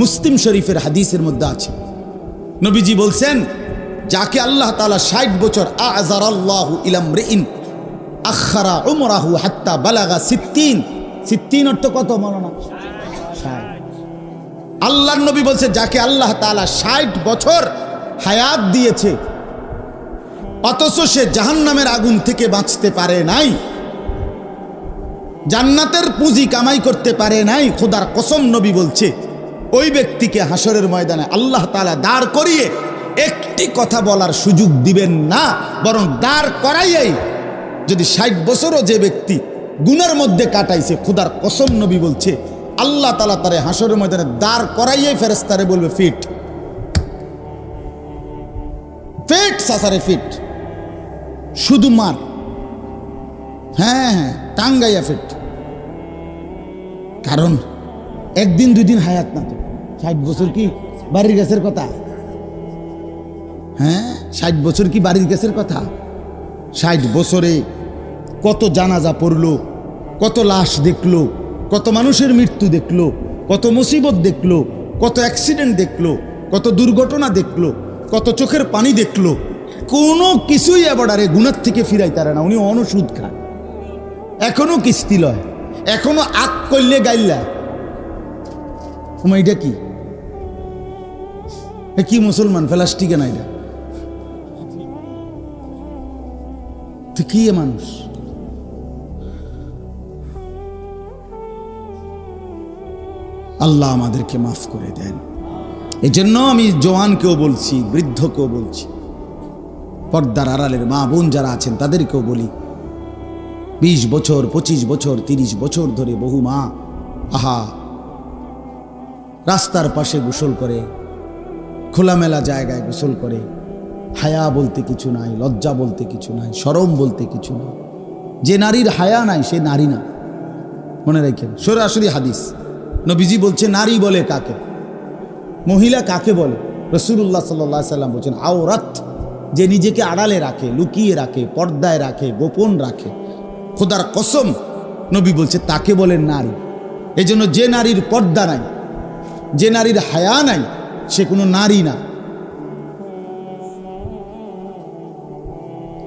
মুসলিম শরীফের হাদিসের মধ্যে আছে। নবীজি বলছেন, যাকে আল্লাহ তালা ষাট বছর আজার আল্লাহ ইলাম রেইন আখারা হাত্তা বালাগা সিত্তিন। সিত্তিন অর্থ কত ষাট। আল্লাহ নবী বলছে, যাকে আল্লাহ তালা ষাট বছর হায়াত দিয়েছে, অথচ সে জাহান্নামের আগুন থেকে বাঁচতে পারে নাই, জান্নাতের পুঁজি কামাই করতে পারে নাই, খোদার কসম নবী বলছে। ওই ব্যক্তিকে হাসরের ময়দানে আল্লাহ তালা দাঁড় করিয়ে একটি কথা বলার সুযোগ দিবেন না, বরং দাঁড় করাইয়াই যদি ষাট বছরও যে ব্যক্তি গুনার মধ্যে কাটাইছে, খুদার কসম নবী বলছে, আল্লাহ তালা তারে হাসরের ময়দানে দাঁড় করাইয়াই ফেরেস্তারে বলবে, ফিট। Fit, সাসারে fit. শুধু মার। হ্যাঁ হ্যাঁ টাঙ্গাইয়া ফিট। কারণ একদিন দুই দিন হায়াত না তো। ষাট বছর কি বাড়ির গ্যাসের কথা? হ্যাঁ? ষাট বছর কি বাড়ির গ্যাসের কথা? ষাট বছরে কত জানাজা পড়ল, কত লাশ দেখল, কত মানুষের মৃত্যু দেখল, কত মুসিবত দেখল, কত অ্যাক্সিডেন্ট দেখল, কত দুর্ঘটনা দেখল, কত চোখের পানি দেখল, কোনো কিছুই এবার গুণার থেকে ফিরাই তারা না। উনি অনুসুদ খান। এখনও কিস্তি লয়, এখনও আক করলে গাইল্লা। তোমার এটা কি? কি মুসলমান? প্লাস্টিকে না এটা? কি মানুষ? আল্লাহ আমাদেরকে মাফ করে দেন। এই জন্য আমি জওয়ানকেও বলছি, বৃদ্ধকেও বলছি, পর্দার আড়ালের মা বোন যারা আছেন তাদেরকেও বলি, বিশ বছর, পঁচিশ বছর, তিরিশ বছর ধরে বহু মা, আহা রাস্তার পাশে গোসল করে, খোলামেলা জায়গায় গোসল করে। হায়া বলতে কিছু নাই, লজ্জা বলতে কিছু নাই, সরম বলতে কিছু নাই। যে নারীর হায়া নাই, সে নারী না। মনে রাখেন, সরাসরি হাদিস। নবীজি বলছে, নারী বলে কাকে? মহিলা কাকে বলে? রসুল্লাহ সাল্লাহ সাল্লাম বলছেন, আওরাত, যে নিজেকে আড়ালে রাখে, লুকিয়ে রাখে, পর্দায় রাখে, গোপন রাখে। খোদার কসম, নবী বলছে, তাকে বলেন নারী। এই জন্য যে নারীর পর্দা নাই যে নারীর হায়া নাই, সে কোনো নারী না।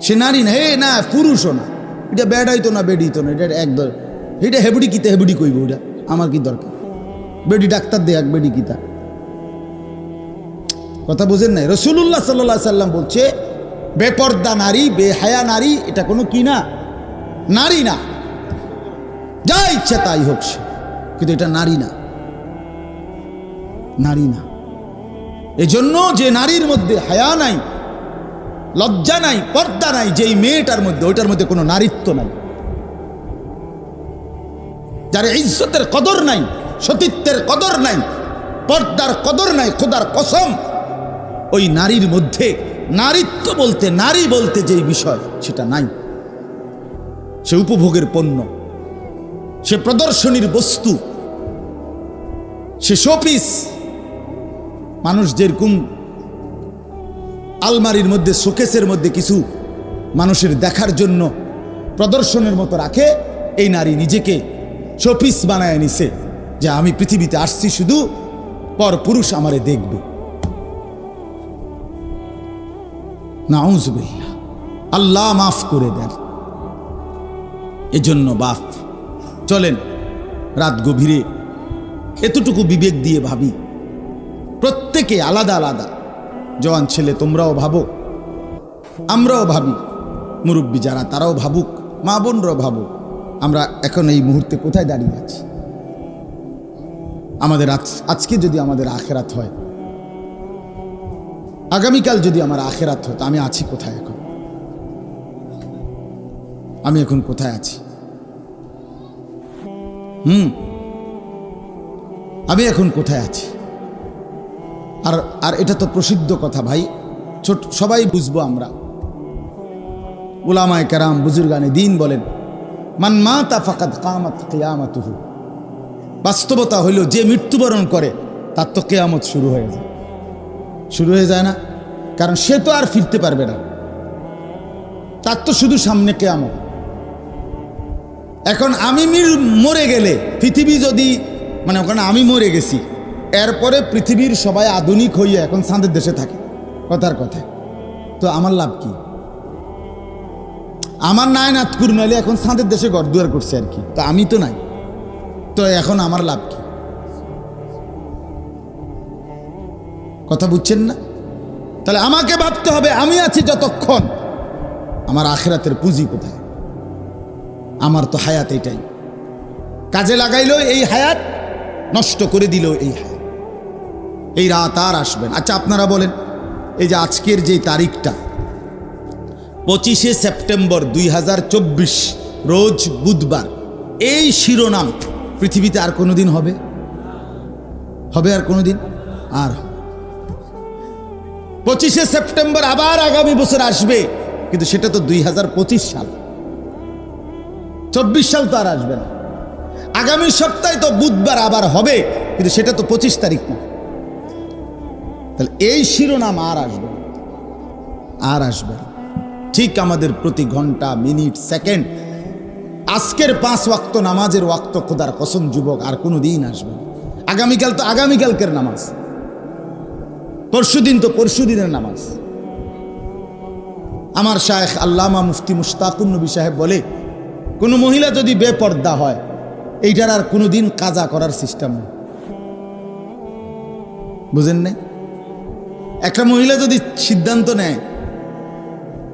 সে নারী না, হে না, পুরুষও না। এটা ব্যাড হইতো না বেড হইতো না, এটা একদম এটা হেবড়ি কিতা, হেবড়ি কইব ওটা। আমার কি দরকার? বেডি ডাক্তার দেখ বেডি কিতা। কথা বোঝেন নাই? রসুল্লাহ সাল্লাহ সাল্লাম বলছে, বেপর্দা নারী, বেহায়া নারী, এটা কোনো কি না? নারী না। যা ইচ্ছা তাই হোক সে, কিন্তু এটা নারী না। নারী না। এজন্য যে নারীর মধ্যে হায়া নাই, লজ্জা নাই, পর্দা নাই, যেই মেয়েটার মধ্যে, ওইটার মধ্যে কোনো নারীত্ব নাই। যার ইজ্জতের কদর নাই, সতীত্বের কদর নাই, পর্দার কদর নাই, খোদার কসম, ওই নারীর মধ্যে নারীত্ব বলতে, নারী বলতে যেই বিষয়, সেটা নাই। সে উপভোগের পণ্য, সে প্রদর্শনীর বস্তু, সে শোপিস মানুষ যেরকম আলমারির মধ্যে, শোকেসের মধ্যে কিছু মানুষের দেখার জন্য প্রদর্শনের মতো রাখে, এই নারী নিজেকে শোপিস বানায় নিছে যে আমি পৃথিবীতে আসছি শুধু পর পুরুষ আমারে দেখবে। আল্লাহ মাফ করে দেন। এজন্য বাপ, চলেন রাত গভীরে এতটুকু বিবেক দিয়ে ভাবি। প্রত্যেকে আলাদা আলাদা। জওয়ান ছেলে, তোমরাও ভাবো। আমরাও ভাবি। মুরব্বী যারা, তারাও ভাবুক। মা বোনরাও ভাবুক। আমরা এখন এই মুহূর্তে কোথায় দাঁড়িয়ে আছি? আমাদের আজ, আজকে যদি আমাদের আখেরাত হয়, আগামীকাল যদি আমার আখেরাত হতো, আমি আছি কোথায় এখন? আমি এখন কোথায় আছি? হুম। আমি এখন কোথায় আছি? আর আর এটা তো প্রসিদ্ধ কথা ভাই। ছোট, সবাই বুঝব আমরা। উলামায় কেরাম, বুজুর্গানে দিন বলেন, মান মা তা ফাকাত কামাত কেয়ামাতুহু। বাস্তবতা হইল যে মৃত্যুবরণ করে, তার তো কেয়ামত শুরু হয়ে যায়। শুরু হয়ে যায় না? কারণ সে তো আর ফিরতে পারবে না। তার তো শুধু সামনে কেয়ামত। এখন আমি মরে গেলে, পৃথিবী যদি মানে ওখানে আমি মরে গেছি এরপরে পৃথিবীর সবাই আধুনিক হইয়া এখন চাঁদের দেশে থাকে। কথার কথা। তো আমার লাভ কি? আমার নাই নাতকুর, নাইলে এখন চাঁদের দেশে ঘর দুয়ার করছে আর কি। তো আমি তো নাই। তো এখন আমার লাভ কি? কথা বুঝছেন না? তাহলে আমাকে ভাবতে হবে, আমি আছি যতক্ষণ। আমার আখেরাতের পুঁজি কোথায়? আমার তো হায়াত এটাই। কাজে লাগাইলো এই হায়াত নষ্ট করে দিল এই হায়াত। এই রাত আর আসবেন আচ্ছা আপনারা বলেন, এই যে আজকের যে তারিখটা, পঁচিশে সেপ্টেম্বর দুই হাজার চব্বিশ, রোজ বুধবার, এই শিরোনাম পৃথিবীতে আর কোনো দিন হবে? হবে আর কোনো দিন আর পঁচিশে সেপ্টেম্বর আবার আগামী বছর আসবে, কিন্তু সেটা তো দুই হাজার পঁচিশ সাল। চব্বিশ সাল তো আর আসবে না। আগামী সপ্তাহে তো বুধবার আবার হবে, কিন্তু সেটা তো পঁচিশ তারিখ না। তাহলে এই শিরোনাম আর আসবে আর আসবে ঠিক আমাদের প্রতি ঘণ্টা, মিনিট, সেকেন্ড। আজকের পাঁচ ওয়াক্ত নামাজের ওয়াক্ত খোদার কসম যুবক, আর কোনো দিন আসবে আগামীকাল তো আগামীকালকের নামাজ। পরশুদিন তো পরশুদিনের নামাজ। আমার শায়েখ আল্লামা মুফতি মুশতাকুন নবী সাহেব বলে, কোনো মহিলা যদি বেপর্দা হয়, এইটার আর কোনো দিন কাজা করার সিস্টেম নেই। বুঝেন নাই? একটা মহিলা যদি সিদ্ধান্ত নেয়,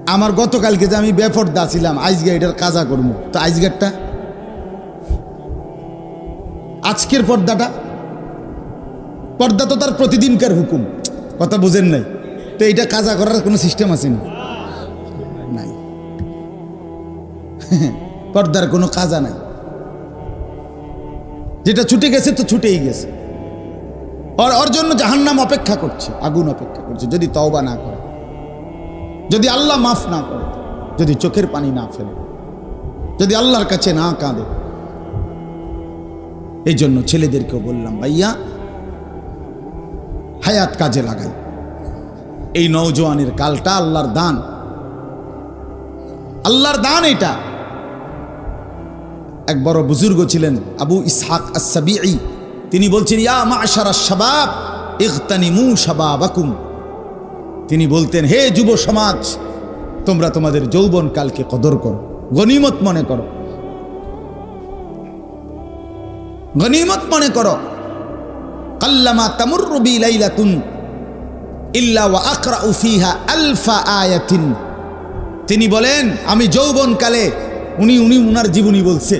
আমার গতকালকে যে আমি বেপর্দা ছিলাম, আজকে এটার কাজা করব। তো আজকেরটা আজকের পর্দাটা? পর্দা তো তার প্রতিদিনকার হুকুম। কথা বুঝেন নাই। তো এটা কাজা করার কোনো সিস্টেম আছে না? নাই। পর্দার কোনো কাজা নাই। যেটা ছুটে গেছে তো ছুটেই গেছে। আর ওর জন্য জাহান্নাম অপেক্ষা করছে, আগুন অপেক্ষা করছে, যদি তওবা না করে। যদি আল্লাহ মাফ না করে, যদি চোখের পানি না ফেলে, যদি আল্লাহর কাছে না কাঁদে। এই জন্য ছেলেদেরকেও বললাম, ভাইয়া, হায়াত কাজে লাগাই। এই নৌজওয়ানের কালটা আল্লাহর দান। আল্লাহর দান এটা। এক বড় বুজুর্গ ছিলেন, আবু ইসহাক আসাবিঈ তিনি বলছেন, ইয়া মাশারা শাবাব ইগতানিমু শাবাবাকুম। তিনি বলতেন, হে যুব সমাজ, তোমরা তোমাদের যৌবন কালকে কদর করো, গনিমত মনে করো। গনিমত মনে করো। কাল্লামা তামুররু বি লাইলাতুন ইল্লা ওয়া আকরাউ ফিহা আলফা আয়াতিন। তিনি বলেন, আমি যৌবনকালে, উনি উনি উনার জীবনী বলছে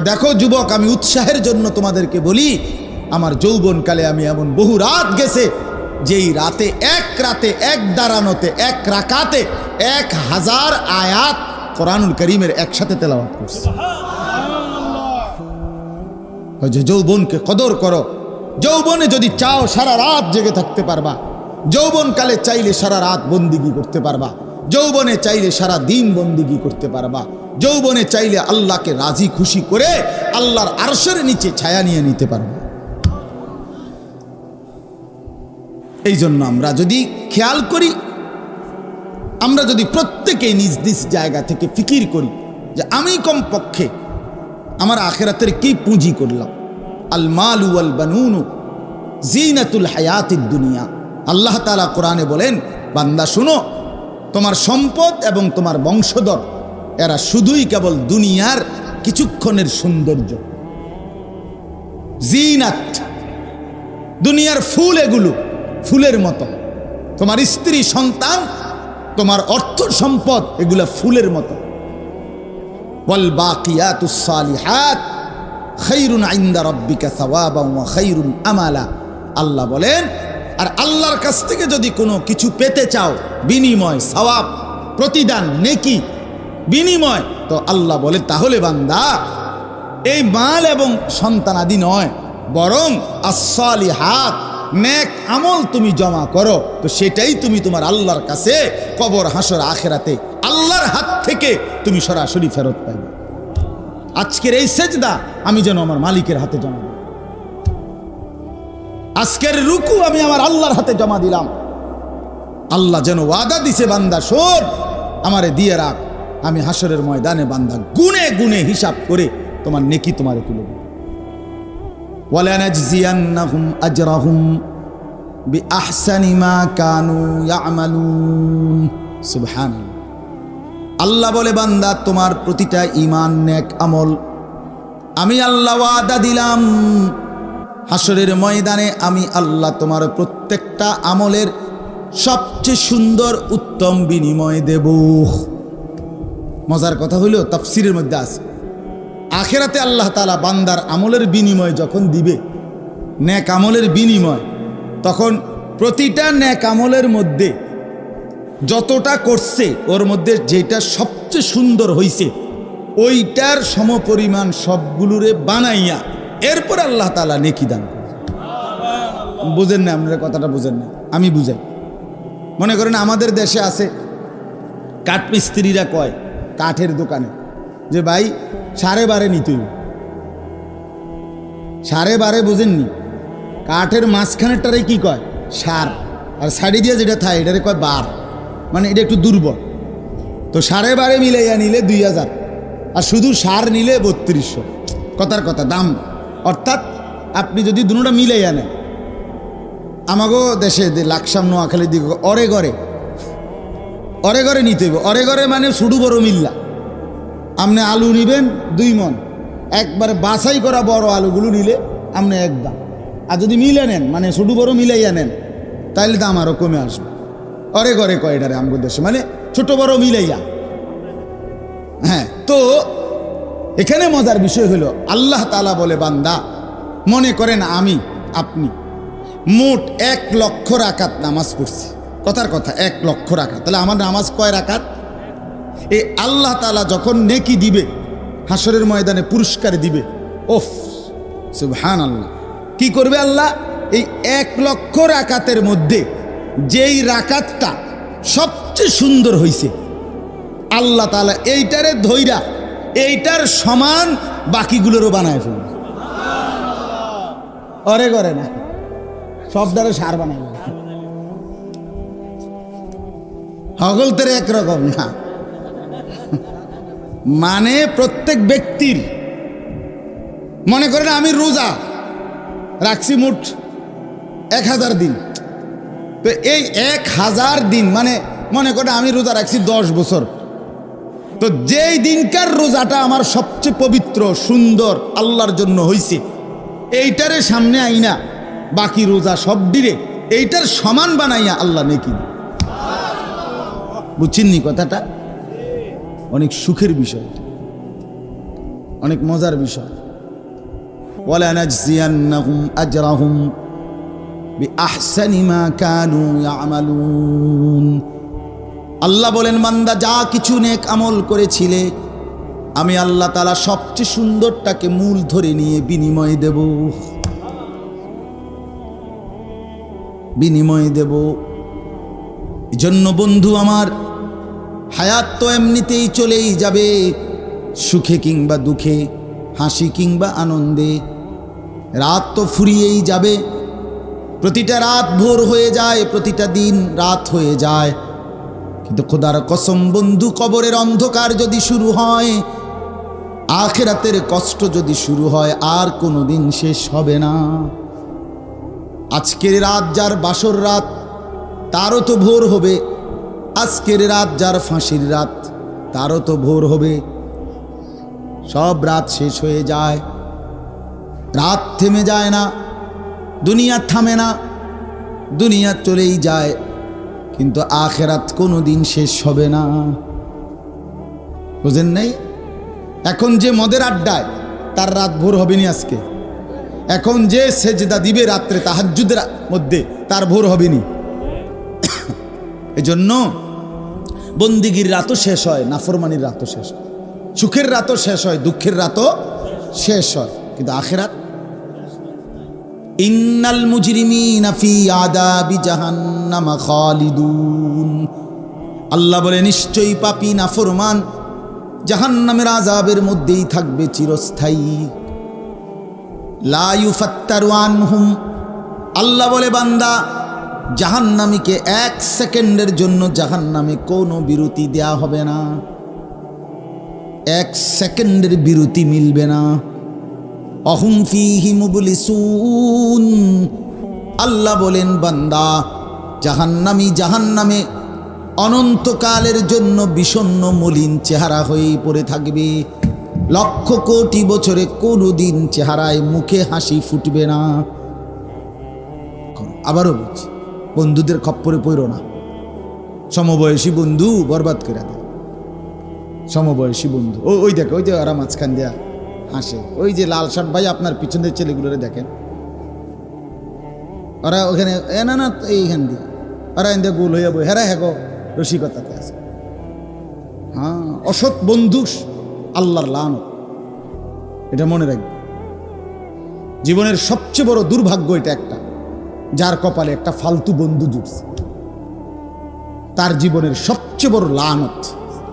দেখো যুবক, আমি উৎসাহের জন্য তোমাদেরকে বলি, আমার যৌবনকালে আমি এমন বহু রাত গেছে, যেই রাতে এক রাতে, এক দাঁড়ানোতে এক রাকাতে, এক হাজার আয়াত কোরআনুল করিমের একসাথে তেলাওয়াত করছে। যে, যৌবনকে কদর করো। যৌবনে যদি চাও সারা রাত জেগে থাকতে পারবা, যৌবনকালে চাইলে সারা রাত বন্দিগি করতে পারবা, যৌবনে চাইলে সারা দিন বন্দিগি করতে পারবা যৌবনে চাইলে আল্লাহকে রাজি, খুশি করে আল্লাহর আরশের নিচে ছায়া নিয়ে নিতে পারবা। এই জন্য আমরা যদি খেয়াল করি, আমরা যদি প্রত্যেকে নিজ নিজ জায়গা থেকে ফিকির করি যে আমি কমপক্ষে আমার আখেরাতের কি পুঁজি করলাম? আল মালু আল বানুনু জিনাতুল হায়াতির দুনিয়া। আল্লাহ তালা কোরআনে বলেন, বান্দা শুনো, তোমার সম্পদ এবং তোমার বংশধর এরা শুধুই কেবল দুনিয়ার কিছুক্ষণের সৌন্দর্য। জিনাত, দুনিয়ার ফুল এগুলো, ফুলের মতো। তোমার স্ত্রী সন্তান, তোমার অর্থ সম্পদ এগুলা ফুলের মতো। বল বাকিয়াত খৈরুন আইন্দা রব্বিকা সাবাবা খৈরুন আমালা। আল্লাহ বলেন, আর আল্লাহর কাছ থেকে যদি কোনো কিছু পেতে চাও, বিনিময়, সওয়াব, প্রতিদান, নেকি বিনিময়। তো আল্লাহ বলে, তাহলে বান্দা, এই মাল এবং সন্তানাদি নয়, বরং আসলি হাত নেক আমল তুমি জমা করো। তো সেটাই তুমি তোমার আল্লাহর কাছে কবর, হাসর, আখেরাতে আল্লাহর হাত থেকে তুমি সরাসরি ফেরত পাইবে। আজকের এই সেজদা আমি যেন আমার মালিকের হাতে জমা আজকের রুকু আমি আমার আল্লাহর হাতে জমা দিলাম। আল্লাহ যেন ওয়াদা দিছে, বান্দা, শোন, আমারে দিয়ে রাখ। আমি হাসরের ময়দানে বান্দা গুনে গুনে হিসাব করে তোমার নেকি তোমারে তুলে আল্লাহ বলে, বান্দা, তোমার প্রতিটা ইমান নেক আমল আমি আল্লাহ ওয়াদা দিলাম। হাসরের ময়দানে আমি আল্লাহ তোমার প্রত্যেকটা আমলের সবচেয়ে সুন্দর, উত্তম বিনিময় দেব। মজার কথা হইল, তফসিরের মধ্যে আছে আখেরাতে আল্লাহ তালা বান্দার আমলের বিনিময় যখন দিবে ন্যাক আমলের বিনিময়, তখন প্রতিটা ন্যাক আমলের মধ্যে যতটা করছে, ওর মধ্যে যেটা সবচেয়ে সুন্দর হইছে, ওইটার সমপরিমাণ সবগুলোরে বানাইয়া এরপর আল্লাহ তালা নেকি দান। বুঝেন না, আপনারা কথাটা বুঝেন না, আমি বুঝাই মনে করেন আমাদের দেশে আছে কাঠ মিস্ত্রিরা কয় কাঠের দোকানে। যে ভাই, সাড়ে বারে নিতে সাড়ে বারে বোঝেননি। কাঠের মাঝখানেরটারে কি কয়? সার। আর শাড়ি দিয়ে যেটা থাকে, এটারে কয় বার। মানে এটা একটু দুর্বল। তো সাড়ে বারে মিলাইয়া নিলে দুই হাজার। আর শুধু সার নিলে বত্রিশশো। কথার কথা, দাম। অর্থাৎ আপনি যদি দুটোটা মিলাইয়া নেন আমাকেও দেশে লাকসাম, নোয়াখালীর দিকে, অরে গড়ে অরে ঘরে নিতে হইব। অরে ঘরে মানে শুধু বড় মিল্লা। আপনি আলু নিবেন দুই মন। একবারে বাছাই করা বড় আলুগুলো নিলে আপনি এক দাম। আর যদি মিলে নেন মানে শুধু বড় মিলাইয়া নেন তাহলে দাম আরও কমে আসবে। অরে ঘরে কয় এটারে আমগো দেশে? মানে ছোট বড় মিলাইয়া। হ্যাঁ তো এখানে মজার বিষয় হলো, আল্লাহ তালা বলে, বান্দা, মনে করেন আমি, আপনি, মোট এক লক্ষ রাকাত নামাজ পড়ছি। কথার কথা, এক লক্ষ রাকাত তাহলে আমার নামাজ কয় রাকাত এই আল্লাহ তালা যখন নেকি দিবে হাসরের ময়দানে পুরস্কার দিবে, ওফ সুবহান আল্লাহ কি করবে আল্লাহ? এই এক লক্ষ রাকাতের মধ্যে যেই রাকাতটা সবচেয়ে সুন্দর হইছে, আল্লাহ তালা এইটারে ধৈরা এইটার সমান বাকিগুলোরও বানায় ফেলবে। অরে করে না সব দ্বারা সার বানায় হগলতের একরকম না। মানে প্রত্যেক ব্যক্তির, মনে করেন আমি রোজা রাখছি মুঠ এক হাজার দিন। তো এই এক হাজার দিন মানে মনে করেন আমি রোজা রাখছি দশ বছর। তো যেই দিনকার রোজাটা আমার সবচেয়ে পবিত্র, সুন্দর, আল্লাহর জন্য হইছে, এইটারে সামনে আইনা, বাকি রোজা সব দিলে এইটার সমান বানাইয়া আল্লাহ নেকি। বুঝছেননি কথাটা? অনেক সুখের বিষয়। অনেক মজার বিষয়। মা কানু আল্লাহ বলেন মান্দা যা কিছু নেক আমল করেছিলে, আমি আল্লাহ তালা সবচেয়ে সুন্দরটাকে মূল ধরে নিয়ে বিনিময় দেব। বিনিময় দেব। জন্য বন্ধু আমার, হায়াত তো এমনিতেই চলেই যাবে, সুখে কিংবা দুঃখে, হাসি কিংবা আনন্দে। রাত তো ফুরিয়েই যাবে, প্রতিটা রাত ভোর হয়ে যায়, প্রতিটা দিন রাত হয়ে যায়। কিন্তু খোদার কসম বন্ধু, কবরের অন্ধকার যদি শুরু হয়, আখেরাতের কষ্ট যদি শুরু হয়, আর কোনো দিন শেষ হবে না। আজকের রাত যার বাসর রাত তারও তো ভোর হবে। আজকের রাত যার ফাঁসির রাত, তারও তো ভোর হবে। সব রাত শেষ হয়ে যায়। রাত থেমে যায় না, দুনিয়া থামে না, দুনিয়া চলেই যায়। কিন্তু আখেরাত কোনো দিন শেষ হবে না। বুঝেন নাই? এখন যে মদের আড্ডায়, তার রাত ভোর হবে নি আজকে। এখন যে সেজদা দিবে রাত্রে তাহাজ্জুদের মধ্যে, তার ভোর হবে নি এজন্য বন্দিগির রাতও শেষ হয়, নাফরমানির রাতও শেষ হয়। সুখের রাতও শেষ হয়, দুঃখের রাতও শেষ হয়। কিন্তু আখেরাত? ইন্নাল মুজরিমিনা ফি আদাবি জাহান্নাম খালিদুন। আল্লাহ বলে, নিশ্চয়ই পাপী, নাফরমান, জাহান্নামের আজাবের মধ্যেই থাকবে চিরস্থায়ী। লা ইউফাত্তারু আনহুম। আল্লাহ বলে, বান্দা জাহান্নামীকে এক সেকেন্ডের জন্য জাহান্নামে কোনো বিরতি দেয়া হবে না। এক সেকেন্ডের বিরতি মিলবে না। অহুম ফিহি মুবলিসুন। আল্লাহ বলেন, বান্দা, জাহান্নামি জাহান্নামে অনন্তকালের জন্য বিষণ্ণ মলিন চেহারা হয়ে পড়ে থাকবে। লক্ষ কোটি বছরে কোনো দিন চেহারায় মুখে হাসি ফুটবে না। আবারও বলছি বন্ধুদের খপ্পরে পড়ো না। সমবয়সী বন্ধু বরবাদ করে দেয় সমবয়সী বন্ধু। ও, ওই দেখো, ওই যে ওরা মাঝখান দেয়া হাসে। ওই যে লাল শার্ট ভাই আপনার পিছনের ছেলেগুলোরে দেখেন। ওরা ওখানে, এ, না এইখান দিয়ে। ওরা এন গোল হইয়া বই হেরা হ্যাগো রসিকতাতে আছে। হ্যাঁ অসৎ বন্ধু আল্লাহর লান এটা মনে রাখবে। জীবনের সবচেয়ে বড় দুর্ভাগ্য এটা একটা। যার কপালে একটা ফালতু বন্ধু জুটছে। তার জীবনের সবচেয়ে বড় লানত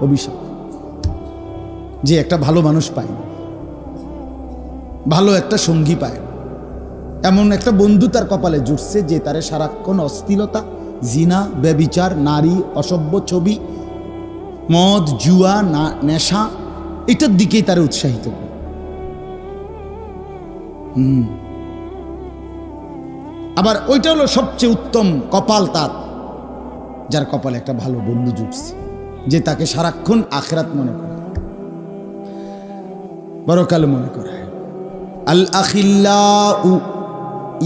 অভিশাপ। যে একটা ভালো মানুষ পায় ভালো একটা সঙ্গী পায় এমন একটা বন্ধু তার কপালে জুটছে যে তারে সারাক্ষণ অস্থিরতা জিনা, ব্যবিচার, নারী, অসভ্য ছবি, মদ, জুয়া, না, নেশা, এটার দিকেই তারা উৎসাহিত করে। হুম। আবার ওইটা হলো সবচেয়ে উত্তম কপাল তার, যার কপালে একটা ভালো বন্ধু জুটছে, যে তাকে সারাক্ষণ আখরাত মনে করে বড়কাল মনে করে। আল আখিল্লাউ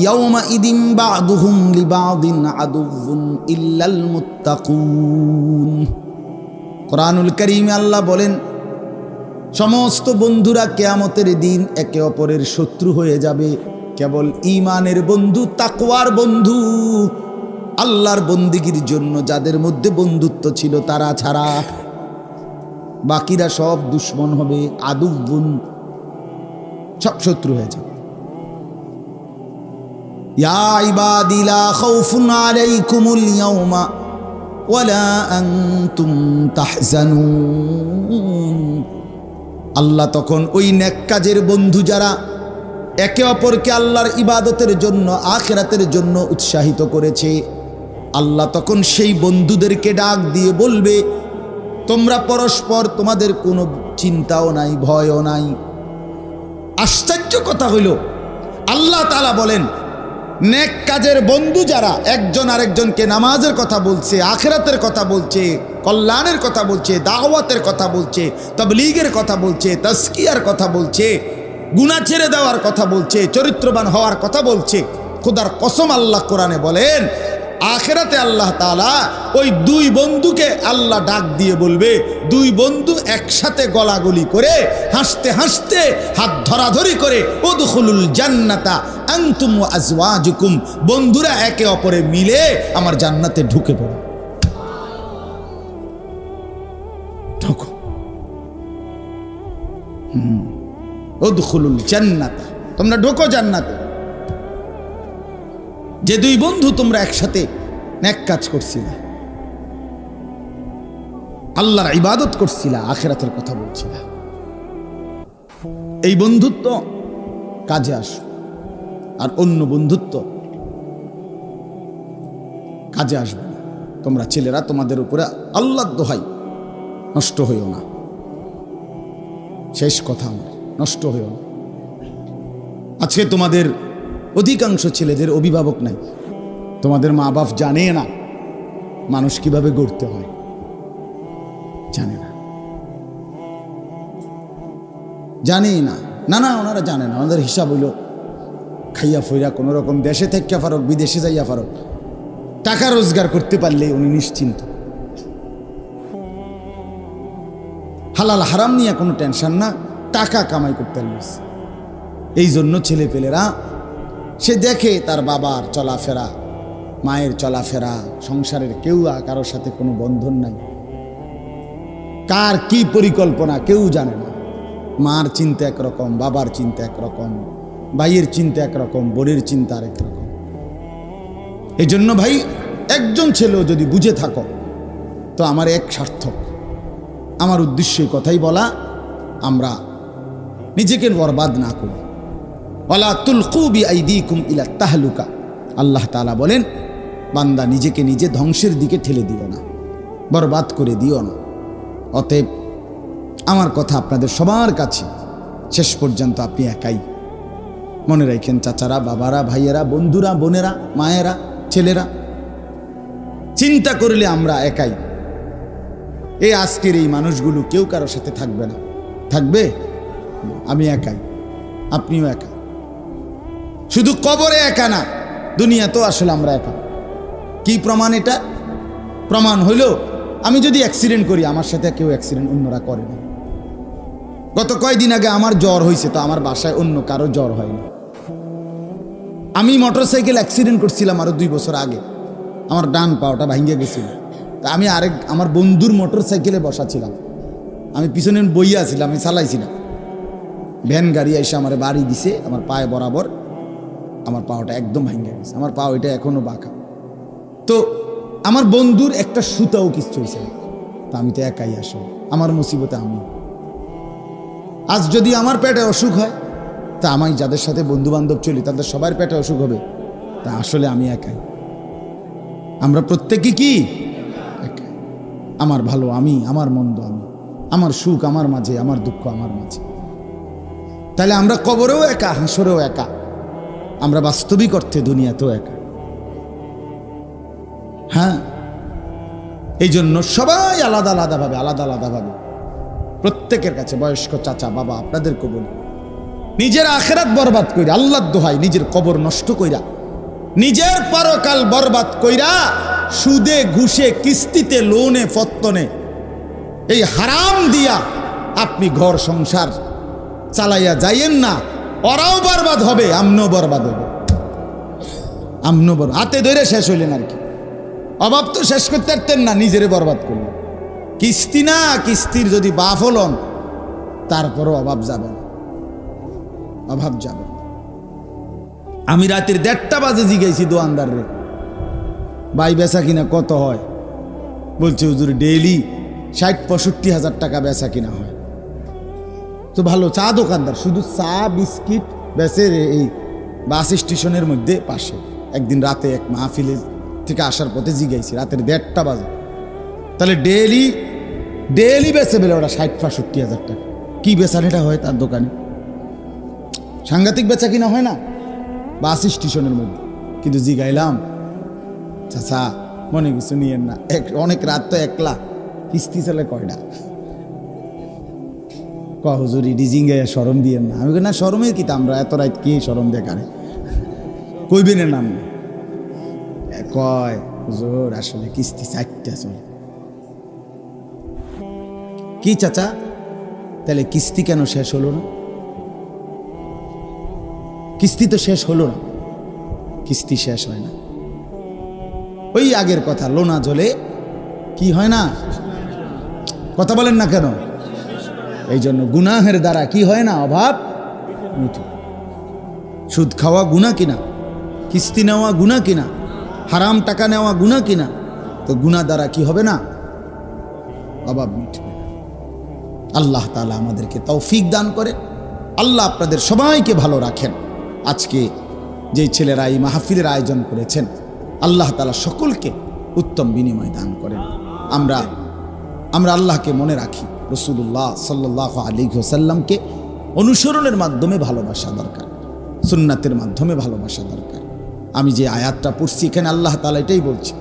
ইয়াউমাইদিন বা'দুহুম লিবা'দিন আদুউন ইল্লাল মুত্তাকুন। কোরআনুল কারীমে আল্লাহ বলেন, সমস্ত বন্ধুরা কেয়ামতের দিন একে অপরের শত্রু হয়ে যাবে। কেবল ইমানের বন্ধু, তাকওয়ার বন্ধু, আল্লাহর বন্দিগির জন্য যাদের মধ্যে বন্ধুত্ব ছিল তারা ছাড়া। বাকিরা সব দুশ্মন হবে আদুবুন সব শত্রু হয়ে যাবে। আল্লাহ তখন ওই নেক কাজের বন্ধু যারা একে অপরকে আল্লাহর ইবাদতের জন্য, আখেরাতের জন্য উৎসাহিত করেছে। আল্লাহ তখন সেই বন্ধুদেরকে ডাক দিয়ে বলবে, তোমরা পরস্পর তোমাদের কোনো চিন্তাও নাই, ভয়ও নাই। আশ্চর্য কথা হইল, আল্লাহ তালা বলেন, নেক কাজের বন্ধু যারা, একজন আরেকজনকে নামাজের কথা বলছে, আখেরাতের কথা বলছে, কল্যাণের কথা বলছে, দাওয়াতের কথা বলছে, তবলিগের কথা বলছে তস্কিয়ার কথা বলছে গুণা ছেড়ে দেওয়ার কথা বলছে, চরিত্রবান হওয়ার কথা বলছে। খোদার কসম আল্লাহ কোরআনে বলেন, আখেরাতে আল্লাহ তালা ওই দুই বন্ধুকে আল্লাহ ডাক দিয়ে বলবে, দুই বন্ধু একসাথে গলাগলি করে, হাসতে হাসতে, হাত ধরাধরি করে ওদখুলুল জান্নাতা আংতুম আজওয়াজুকুম। বন্ধুরা একে অপরে মিলে আমার জান্নাতে ঢুকে পড়ো। ঢোকো। হুম। ওদখুলুল জান্নাতা। তোমরা ঢোকো জান্নাতে। যে দুই বন্ধু তোমরা একসাথে ন্যাক কাজ করছিলা। আল্লাহর ইবাদত করছিলা, আখেরাতের কথা বলছিলা। এই বন্ধুত্ব কাজে আস, আর অন্য বন্ধুত্ব কাজে আসবে না। তোমরা ছেলেরা, তোমাদের উপরে আল্লাহ দোহাই নষ্ট হইও না। শেষ কথা আমার। নষ্ট না আজকে তোমাদের অধিকাংশ ছেলেদের অভিভাবক নাই। তোমাদের মা বাপ জানে না মানুষ কীভাবে গড়তে হয়। জানে না। জানেই না। না না, ওনারা জানে না। ওনাদের হিসাব হইল, খাইয়া ফইরা কোনো রকম দেশে থেকে ফারক, বিদেশে যাইয়া ফারক, টাকা রোজগার করতে পারলে উনি নিশ্চিন্ত। হালাল হারাম নিয়ে কোনো টেনশন না। টাকা কামাই করতে পারলিস এই জন্য ছেলে পেলেরা সে দেখে তার বাবার চলাফেরা, মায়ের চলাফেরা, সংসারের কেউ কারোর সাথে কোনো বন্ধন নাই। কার কি পরিকল্পনা কেউ জানে না। মার চিন্তা একরকম, বাবার চিন্তা একরকম, ভাইয়ের চিন্তা একরকম, বোনের চিন্তা আর একরকম এই জন্য ভাই, একজন ছেলেও যদি বুঝে থাকো, তো আমার এক সার্থক। আমার উদ্দেশ্য কথাই বলা, আমরা নিজেকে বরবাদ না করি ওলা তুলকুবি আইদিকুম ইলা তাহলুকা। আল্লাহ তালা বলেন, বান্দা নিজেকে নিজে ধ্বংসের দিকে ঠেলে দিও না, বরবাদ করে দিও না। অতএব আমার কথা আপনাদের সবার কাছে, শেষ পর্যন্ত আপনি একাই। মনে রাখেন, চাচারা, বাবারা, ভাইয়েরা, বন্ধুরা, বোনেরা, মায়েরা, ছেলেরা, চিন্তা করলে আমরা একাই। এই আজকের এই মানুষগুলো কেউ কারোর সাথে থাকবে না। থাকবে? আমি একাই। আপনিও একা। শুধু কবরে একা না দুনিয়া তো আসলে আমরা একা। কি প্রমাণ এটা? প্রমাণ হইল, আমি যদি অ্যাক্সিডেন্ট করি, আমার সাথে কেউ অ্যাক্সিডেন্ট অন্যরা করে না। গত কয়দিন আগে আমার জ্বর হয়েছে তো আমার বাসায় অন্য কারও জ্বর হয়নি। আমি মোটরসাইকেল অ্যাক্সিডেন্ট করছিলাম আরও দুই বছর আগে। আমার ডান পাওটা ভাঙিয়ে গেছিল। তা আমি আরেক, আমার বন্ধুর মোটর সাইকেলে বসা ছিলাম। আমি পিছনে বইয়া ছিলাম আমি চালাইছিলাম। ভ্যান গাড়ি এসে আমার বাড়ি দিছে, আমার পায়ে বরাবর আমার পাওটা একদম ভাঙ্গে গেছে। আমার পাও এটা এখনও বাঁকা। তো আমার বন্ধুর একটা সুতাও কিছু হয়েছে। তা আমি তো একাই আসলে। আমার মুসিবতে আমি। আজ যদি আমার পেটে অসুখ হয়, তা আমি যাদের সাথে বন্ধু বান্ধব চলি, তাদের সবার পেটে অসুখ হবে। তা আসলে আমি একাই। আমরা প্রত্যেকে কি। আমার ভালো আমি, আমার মন্দ আমি। আমার সুখ আমার মাঝে, আমার দুঃখ আমার মাঝে। তাহলে আমরা কবরেও একা, হাসরেও একা। আমরা বাস্তবিক অর্থে দুনিয়াতেও একা। হ্যাঁ? এই জন্য সবাই আলাদা আলাদাভাবে আলাদা আলাদাভাবে। প্রত্যেকের কাছে বয়স্ক চাচা, বাবা আপনাদেরকে বলি। নিজের আখেরাত বরবাদ কইরা আল্লাহ দোহাই নিজের কবর নষ্ট কইরা, নিজের পরকাল বরবাদ কইরা, সুদে, ঘুষে, কিস্তিতে, লোনে, ফত্তনে, এই হারাম দিয়া আপনি ঘর সংসার চালাইয়া যাইয়েন না, ওরাও বরবাদ হবে, আমনও বরবাদ হবে। আমনো বর হাতে ধরে শেষ হইলেন আর কি। অভাব তো শেষ করতে পারতেন না, নিজেরে বরবাদ করলেন। কিস্তি না, কিস্তির যদি বাফ হলন, তারপরও অভাব যাবে না। অভাব যাবে না। আমি রাতের দেড়টা বাজে জিগাইছি দোয়ানদার রে। বাই বেচা কিনা কত হয়? বলছে, হুজুর, ডেইলি ষাট পঁয়ষট্টি হাজার টাকা বেচা কিনা হয়। তো ভালো, চা দোকানদার। শুধু চা, বিস্কিট বেচে রে এই বাস স্টেশনের মধ্যে পাশে। একদিন রাতে এক মাহফিলে থেকে আসার পথে জিগাইছি, রাতের দেড়টা বাজে। তাহলে ডেইলি ডেইলি বেচে বেলে ওরা ষাট পঁয়ষট্টি হাজার টাকা। কি এটা হয় তার দোকানে? সাংঘাতিক বেচা কিনা হয় না? বাস স্টেশনের মধ্যে। কিন্তু জিগাইলাম, চাচা, মনে কিছু নিয়েন না। এক, অনেক রাত তো একলা, কিস্তি চলে কয়টা? ক, হুজুর ডিজিং গায়ে সরম দিয়েন না। আমি না সরমের কি আমরা এত রাত কি সরম দেখারে কইবেন নাম? কয়, হুজুর, আসলে কিস্তি চারটা চলে। কি চাচা? তাহলে কিস্তি কেন শেষ হলো না? কিস্তি তো শেষ হলো না। কিস্তি শেষ হয় না। ওই আগের কথা, লোনা জলে কি হয় না? কথা বলেন না কেন? এই জন্য গুনাহের দ্বারা কি হয় না? অভাব? মিটে সুদ খাওয়া গুণা কিনা? কিস্তি নেওয়া গুণা কিনা? হারাম টাকা নেওয়া গুণা কিনা? তো গুণা দ্বারা কি হবে না? অভাব মিটবে। আল্লাহ তালা আমাদেরকে তৌফিক দান করে আল্লাহ আপনাদের সবাইকে ভালো রাখেন। আজকে যেই ছেলেরা এই মাহফিলের আয়োজন করেছেন, আল্লাহ তালা সকলকে উত্তম বিনিময় দান করেন। আমরা আমরা আল্লাহকে মনে রাখি। রসুল্লাহ সাল্লাহ আলী সাল্লামকে অনুসরণের মাধ্যমে ভালোবাসা দরকার, সুন্নাতের মাধ্যমে ভালোবাসা দরকার। আমি যে আয়াতটা পড়ছি, এখানে আল্লাহ তালা এটাই বলছে,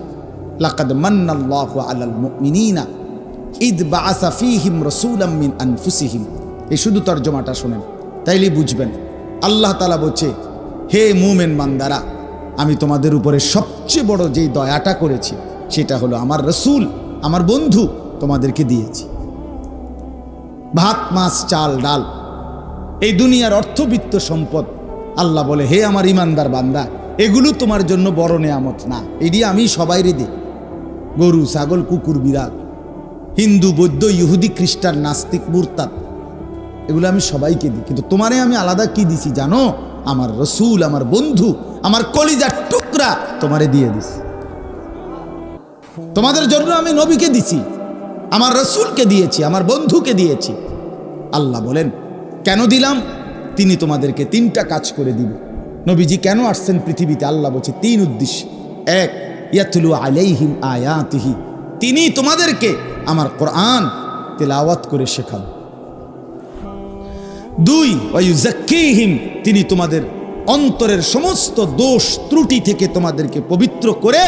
লাকাদ মান্নাল্লাহু আলাল মুমিনিনা ঈদ বাআসা ফীহিম রাসূলাম মিন আনফুসিহিম। এই শুধু তর্জমাটা শুনেন, তাইলেই বুঝবেন। আল্লাহ তালা বলছে, হে মুমেন বান্দারা, আমি তোমাদের উপরে সবচেয়ে বড় যেই দয়াটা করেছি, সেটা হলো আমার রসুল, আমার বন্ধু তোমাদেরকে দিয়েছি। ভাত, মাছ, চাল, ডাল। এই দুনিয়ার অর্থবিত্ত সম্পদ। আল্লাহ বলে, হে আমার ইমানদার বান্দা, এগুলো তোমার জন্য বড় নেয়ামত না। এটি আমি সবাইরে দিই। গরু, ছাগল, কুকুর, বিড়াল, হিন্দু, বৌদ্ধ, ইহুদি, খ্রিস্টান, নাস্তিক, মুরতাদ, এগুলো আমি সবাইকে দিই। কিন্তু তোমারে আমি আলাদা কি দিছি জানো? আমার রসুল, আমার বন্ধু, আমার কলিজার টুকরা তোমারে দিয়ে দিছি। তোমাদের জন্য আমি নবীকে দিছি। আমার রসুলকে দিয়েছি, আমার বন্ধুকে দিয়েছি। আল্লাহ বলেন, কেন দিলাম? তিনি তোমাদেরকে তিনটা কাজ করে দিবে। নবীজি, কেন আসছেন পৃথিবীতে? আল্লাহ বলছে, তিন উদ্দেশ্য। এক, ইয়াতুলু আলাইহিম আয়াতিহি। তিনি তোমাদেরকে আমার কোরআন তেলাওয়াত করে শেখাবে। দুই ওয়ুজাক্কিহিম তিনি তোমাদের অন্তরের সমস্ত দোষ ত্রুটি থেকে তোমাদেরকে পবিত্র করে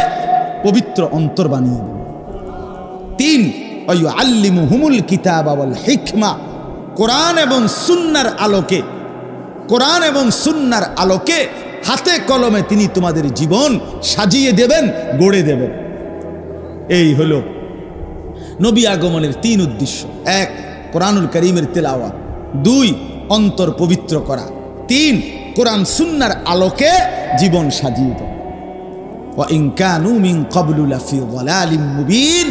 পবিত্র অন্তর বানিয়ে দেব। তিন আল্লিমু হুমুল কিতাব আওয়াল হিকমা কোরআন এবং সুন্নার আলোকে কোরআন এবং সুন্নার আলোকে হাতে কলমে তিনি তোমাদের জীবন সাজিয়ে দেবেন গড়ে দেবেন এই হলো নবী আগমনের তিন উদ্দেশ্য এক কোরআনুল করিমের তেলাওয়া দুই অন্তর পবিত্র করা তিন কোরআন সুন্নার আলোকে জীবন সাজিয়ে দেওয়া وإن كانوا من قبل لفي ضلال مبين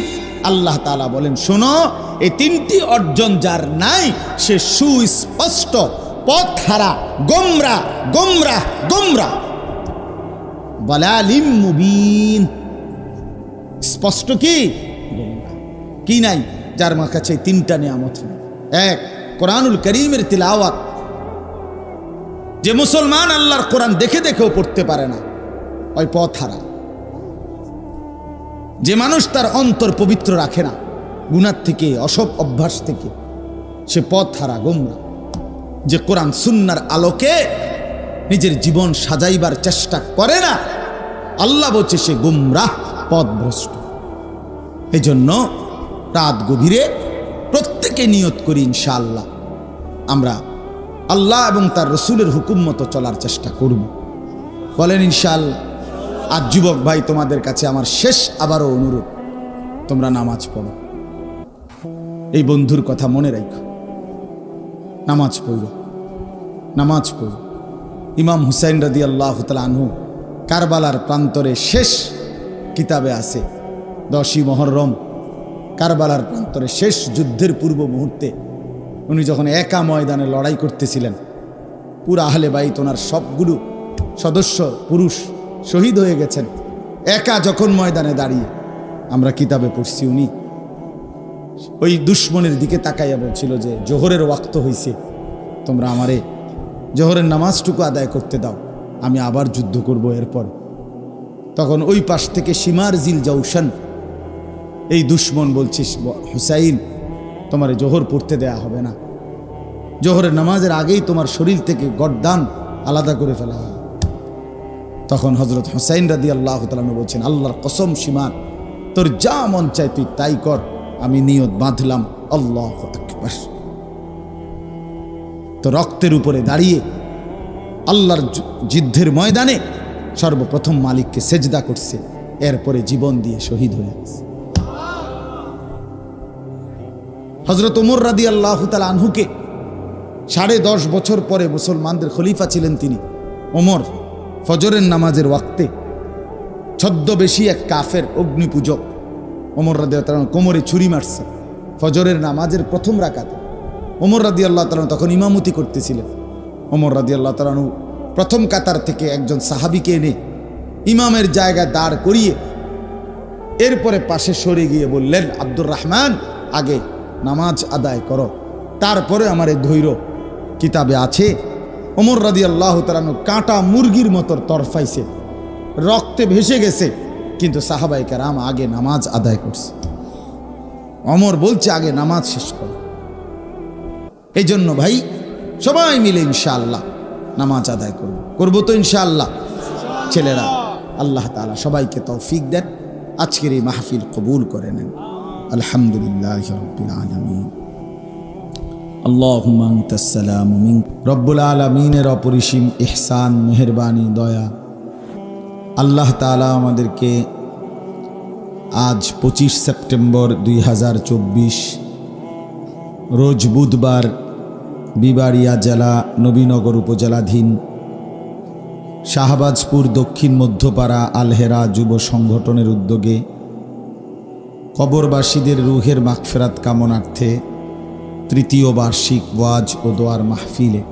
আল্লাহ তাআলা বলেন, শোনো, এই তিনটি অর্জন যার নাই, সে সুস্পষ্ট পথ হারা গোমরা গোমরা গোমরা। বলালিম মুবিন। স্পষ্ট কি। কি নাই? যার মা কাছে তিনটা নিয়ামত এক, কোরআনুল করিমের তিলাওয়াত। যে মুসলমান আল্লাহর কোরআন দেখে দেখেও পড়তে পারে না, ওই পথ হারা যে মানুষ তার অন্তর পবিত্র রাখে না গুণার থেকে অসব অভ্যাস থেকে, সে পথ হারা, গোমরা। যে কোরআন সুন্নার আলোকে নিজের জীবন সাজাইবার চেষ্টা করে না, আল্লাহ বলছে সে গুমরাহ পথভ্রষ্ট। এই জন্য রাত গভীরে প্রত্যেকে নিয়ত করি ইনশাআল্লাহ। আমরা আল্লাহ এবং তার রসুলের হুকুম মতো চলার চেষ্টা করব। বলেন ইনশাআল্লাহ আর যুবক ভাই, তোমাদের কাছে আমার শেষ আবারও অনুরোধ, তোমরা নামাজ পড়ো। এই বন্ধুর কথা মনে রাখো। নামাজ পড়ো। নামাজ পড়ো। ইমাম হুসাইন রদি আল্লাহ আনহু কারবালার প্রান্তরে শেষ কিতাবে আছে, দশই মহরম। কারবালার প্রান্তরে শেষ যুদ্ধের পূর্ব মুহূর্তে উনি যখন একা ময়দানে লড়াই করতেছিলেন, পুরা আহলে বাইত ওনার সবগুলো সদস্য পুরুষ শহীদ হয়ে গেছেন। একা যখন ময়দানে দাঁড়িয়ে আমরা কিতাবে পড়ছি উনি। ওই দুশ্মনের দিকে তাকাইয়া বলছিল যে, জোহরের ওয়াক্ত হইছে। তোমরা আমারে জোহরের নামাজটুকু আদায় করতে দাও। আমি আবার যুদ্ধ করব এরপর। তখন ওই পাশ থেকে সীমার জিল জৌসান এই দুশ্মন বলছিস হুসাইন, তোমার জোহর পড়তে দেয়া হবে না। জোহরের নামাজের আগেই তোমার শরীর থেকে গড্ডান আলাদা করে ফেলা হবে। তখন হজরত হুসাইন রাদি আল্লাহ তালু বলছেন, আল্লাহর কসম সীমান তোর যা মন চাই তুই তাই কর, আমি নিয়ত বাঁধলাম, আল্লাহ আকবার। তো রক্তের উপরে দাঁড়িয়ে আল্লাহর যুদ্ধের ময়দানে সর্বপ্রথম মালিককে সেজদা করছে, এরপরে জীবন দিয়ে শহীদ হয়ে গেছে। হজরত ওমর রাদি আল্লাহ তালা আনহুকে সাড়ে দশ বছর পরে মুসলমানদের খলিফা ছিলেন তিনি, ওমর। ফজরের নামাজের ওয়াক্তে ছদ্মবেশী এক কাফের অগ্নিপূজক ওমর রাদি আল্লাহ কোমরে ছুরি মারছে। ফজরের নামাজের প্রথম রাকাতে ওমর রাদি আল্লাহ তালন তখন ইমামতি করতেছিলেন। ওমর রাদি আল্লাহ তালনু প্রথম কাতার থেকে একজন সাহাবিকে এনে ইমামের জায়গায় দাঁড় করিয়ে এরপরে পাশে সরে গিয়ে বললেন, আব্দুর রহমান, আগে নামাজ আদায় করো। তারপরে আমার ধৈর্য। কিতাবে আছে ওমর রাদি আল্লাহ তালানু কাঁটা মুরগির মতো তরফাইছে। রক্তে ভেসে গেছে, কিন্তু সাহাবাই কারাম আগে নামাজ আদায় করছে। অমর বলছে, আগে নামাজ শেষ কর। এই জন্য ভাই, সবাই মিলে ইনশাআল্লাহ নামাজ আদায় করব। করব তো ইনশাআল্লাহ। ছেলেরা, আল্লাহ তাআলা সবাইকে তৌফিক দেন। আজকের এই মাহফিল কবুল করে নেন। আলহামদুলিল্লাহ রব্বিল আলামিন। সালামু রব্বুল আলামিনের অপরিসীম ইহসান, মেহেরবানি, দয়া। আল্লাহ তাআলা আমাদেরকে আজ পঁচিশ সেপ্টেম্বর দুই হাজার চব্বিশ, রোজ বুধবার বিবাড়িয়া জেলা, নবীনগর উপজেলাধীন শাহবাজপুর দক্ষিণ মধ্যপাড়া আলহেরা যুব সংগঠনের উদ্যোগে কবরবাসীদের রুহের মাগফেরাত কামনার্থে তৃতীয় বার্ষিক ওয়াজ ও দোয়ার মাহফিলে।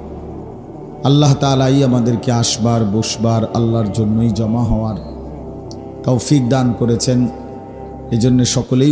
আল্লাহ তালাই আমাদেরকে আসবার, বসবার আল্লাহর জন্যই জমা হওয়ার তৌফিক দান করেছেন। এজন্য সকলেই